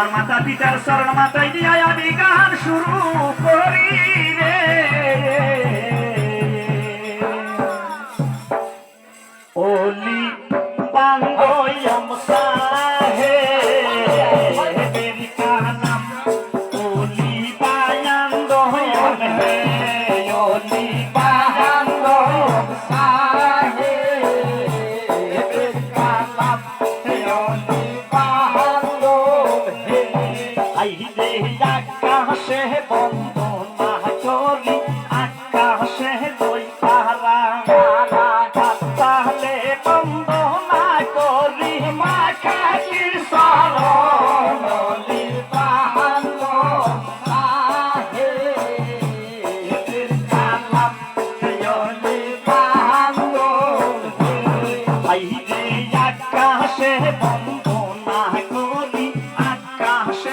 আমার মাতা পিতার শরণ মাথায় দিয়ে আমি গান শুরু করি।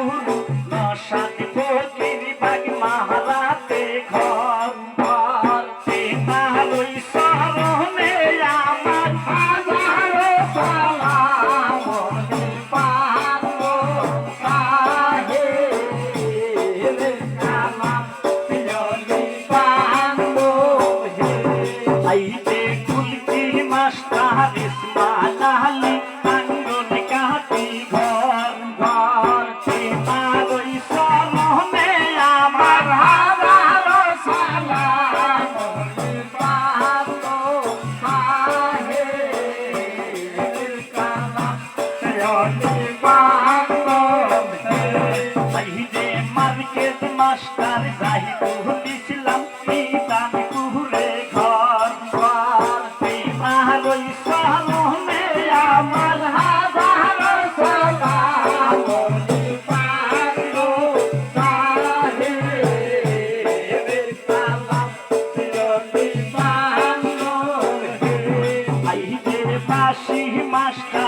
Oh, বাইরে মার্কেট মাস্টার জাহিদুল ইসলাম ইবান কুহুরে ঘর পার সেই মাহরই সালমে আমার হাজার সালাম। পারো সাহেবের সালাম চিরনিবান বাইরে বাসি মাস্টার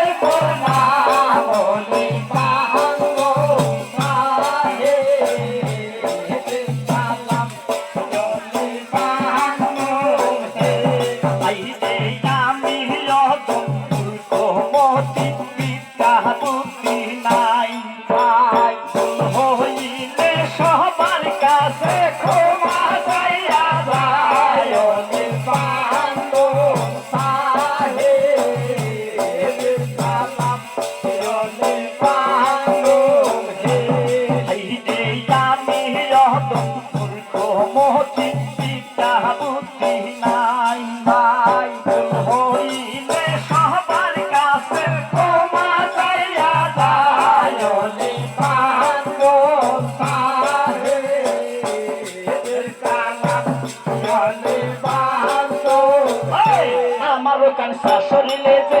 কানসা শরীরে